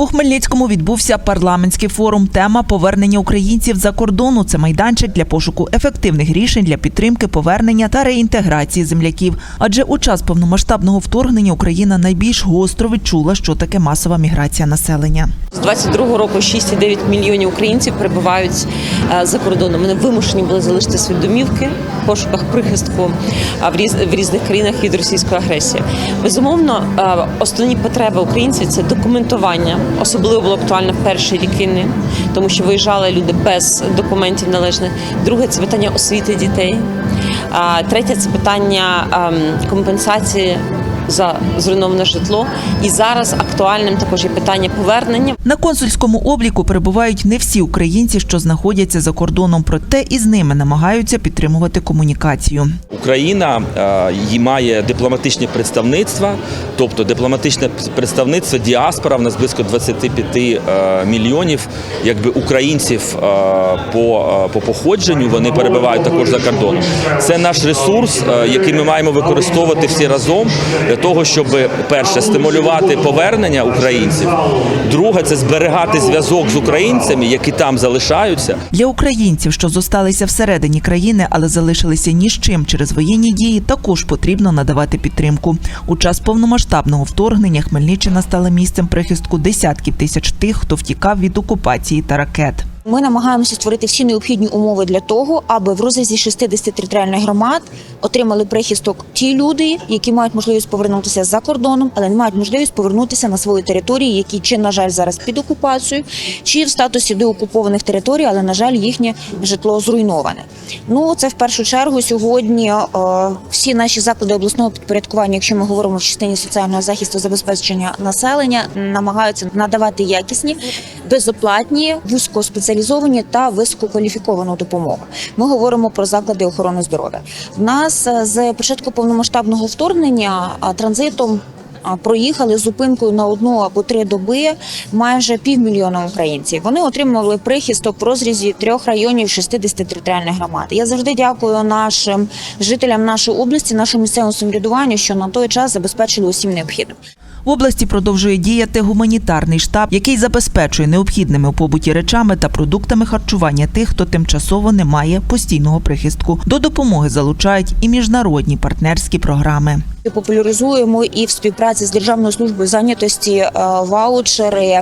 У Хмельницькому відбувся парламентський форум. Тема повернення українців за кордону. Це майданчик для пошуку ефективних рішень для підтримки повернення та реінтеграції земляків. Адже у час повномасштабного вторгнення Україна найбільш гостро відчула, що таке масова міграція населення. З 22-го року 6,9 мільйонів українців перебувають е, за кордоном. Вони вимушені були залишити свої домівки в пошуках прихистку в різних країнах від російської агресії. Безумовно, е, основні потреби українців це документування. Особливо було актуально в перші рік війни, тому що виїжджали люди без документів належних. Друге це питання освіти дітей. Третє це питання ем, компенсації за зруйноване житло. І зараз актуальним також є питання повернення. На консульському обліку перебувають не всі українці, що знаходяться за кордоном, проте і з ними намагаються підтримувати комунікацію. Україна е, має дипломатичні представництва, тобто дипломатичне представництво діаспора. В нас близько 25 е, мільйонів якби українців е, по, е, по походженню. Вони перебувають також за кордоном. Це наш ресурс, е, який ми маємо використовувати всі разом для того, щоб перше стимулювати повернення українців. Друге це зберегати зв'язок з українцями, які там залишаються. Для українців, що зосталися всередині країни, але залишилися ні з чим через воєнні дії, також потрібно надавати підтримку. У час повномасштабного вторгнення Хмельниччина стала місцем прихистку десятків тисяч тих, хто втікав від окупації та ракет. Ми намагаємося створити всі необхідні умови для того, аби в розрізі 60 територіальних громад отримали прихисток ті люди, які мають можливість повернутися за кордоном, але не мають можливість повернутися на свої території, які чи на жаль зараз під окупацією, чи в статусі деокупованих територій, але на жаль, їхнє житло зруйноване. Ну це в першу чергу сьогодні е, всі наші заклади обласного підпорядкування, якщо ми говоримо в частині соціального захисту забезпечення населення, намагаються надавати якісні, безоплатні, вузькоспеціалізовані та висококваліфіковану допомогу. Ми говоримо про заклади охорони здоров'я. В нас е, з початку повномасштабного вторгнення транзитом. Проїхали зупинкою на одну або три доби майже півмільйона українців. Вони отримували прихисток в розрізі трьох районів 60 територіальних громад. Я завжди дякую нашим жителям нашої області, нашому місцевому самоврядуванню, що на той час забезпечили усім необхідним. В області продовжує діяти гуманітарний штаб, який забезпечує необхідними у побуті речами та продуктами харчування тих, хто тимчасово не має постійного прихистку. До допомоги залучають і міжнародні партнерські програми. Популяризуємо і в співпраці з Державною службою зайнятості е, ваучери,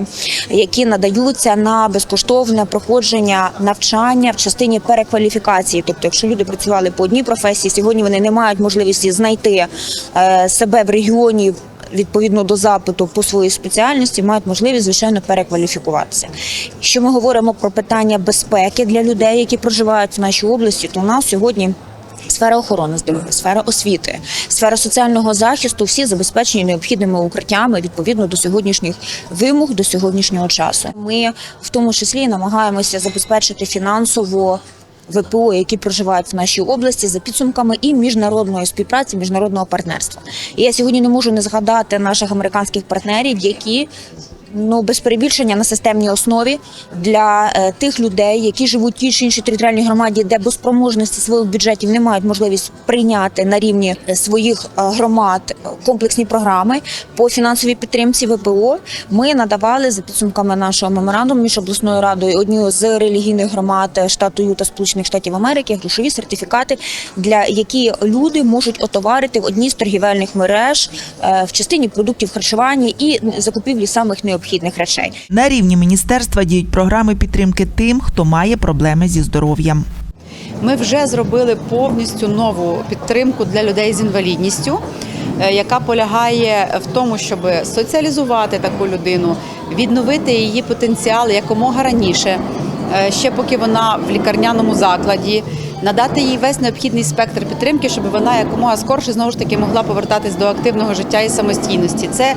які надаються на безкоштовне проходження навчання в частині перекваліфікації. Тобто, якщо люди працювали по одній професії, сьогодні вони не мають можливості знайти е, себе в регіоні. Відповідно до запиту по своїй спеціальності мають можливість звичайно перекваліфікуватися. Якщо ми говоримо про питання безпеки для людей, які проживають в нашій області, то у нас сьогодні Сфера охорони здоров'я, сфера освіти, сфера соціального захисту всі забезпечені необхідними укриттями відповідно до сьогоднішніх вимог, до сьогоднішнього часу. Ми в тому числі намагаємося забезпечити фінансово. ВПО, які проживають в нашій області, за підсумками і міжнародної співпраці, міжнародного партнерства. І я сьогодні не можу не згадати наших американських партнерів, які ну без перебільшення на системній основі для е, тих людей, які живуть в тій чи іншій територіальній громаді, де без спроможності своїх бюджетів не мають можливість прийняти на рівні е, своїх е, громад комплексні програми по фінансовій підтримці ВПО. Ми надавали за підсумками нашого меморандуму між обласною радою однією з релігійних громад штату Юта Сполучених Штатів Америки грошові сертифікати, для які люди можуть отоварити в одній з торгівельних мереж в частині продуктів харчування і закупівлі самих необхідних речей. На рівні міністерства діють програми підтримки тим, хто має проблеми зі здоров'ям. Ми вже зробили повністю нову підтримку для людей з інвалідністю, е, яка полягає в тому, щоб соціалізувати таку людину, відновити її потенціал якомога раніше, е, ще поки вона в лікарняному закладі. Надати їй весь необхідний спектр підтримки, щоб вона якомога скорше знову ж таки могла повертатись до активного життя і самостійності. Це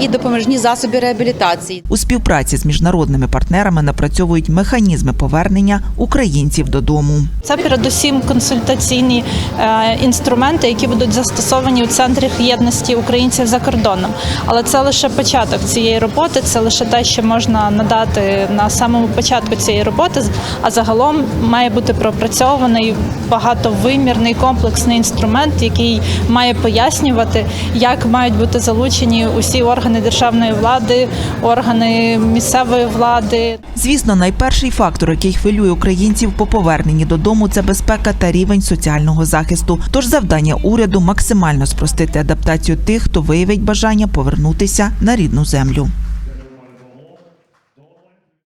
і допоміжні засоби реабілітації. У співпраці з міжнародними партнерами напрацьовують механізми повернення українців додому. Це передусім консультаційні е, інструменти, які будуть застосовані у центрах єдності українців за кордоном. Але це лише початок цієї роботи, це лише те, що можна надати на самому початку цієї роботи. А загалом має бути пропрацьований багатовимірний комплексний інструмент, який має пояснювати, як мають бути залучені усі органи державної влади, органи місцевої влади. Звісно, найперший фактор, який хвилює українців по поверненні додому, це безпека та рівень соціального захисту. Тож завдання уряду максимально спростити адаптацію тих, хто виявить бажання повернутися на рідну землю.